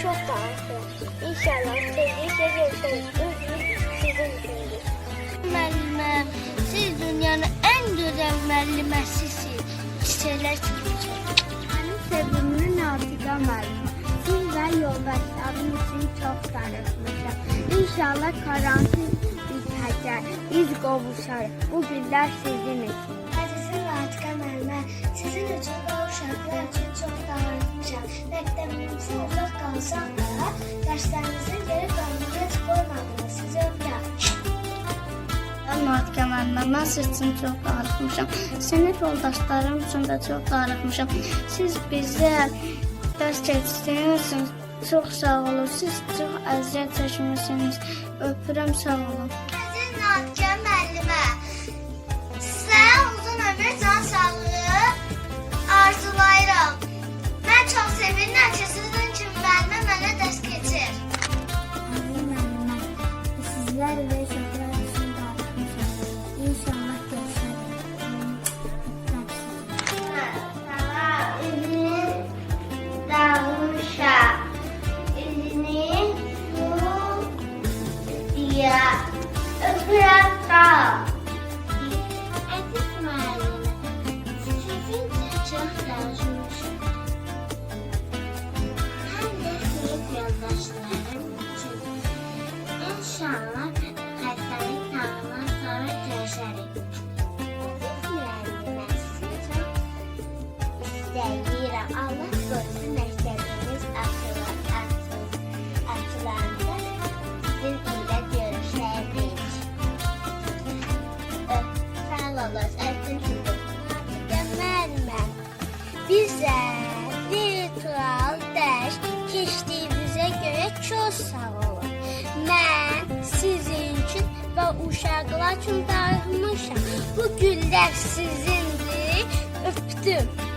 İnşallah sevgiyle görüşürüz. Bugün sizin içindir. Müəllimə, siz dünyanın en güzel müəlliməsisiniz. Çiçəklər çiçək. Benim sevimli Nafiga müəllimə. Siz və yoldaşlarım için çok darıxmışam. İnşallah karantin bitəcək. Biz qovuşarıq. Bu günlər sizin için. Əzizim Nafiqə müəllimə, sizin üçün və uşaqlar üçün çox darıxmışam. Məktəbimizə uzaq qalsaq da, dərslərimizin geri qalmağa heç qoymadınız. Sizi. Nafiqə müəllimə, mən siz üçün çox darıxmışam. Sinif yoldaşlarım üçün də çox darıxmışam. Siz bizə dərs keçdiyiniz üçün çox sağ olun. Siz çox əziyyət çəkmisiniz. Öpürəm, sağ olun. Əziz Nafiqə müəllimə, sizi çox istəyirəm. Allah qorusun Sağ olun, əzizim sizin. Müəllimə, bizə virtual dərs keçdiyinizə görə çox sağ olun. Mən sizin üçün və uşaqlar üçün darıxmışam. Bu günlər sizindir. Öpdüm.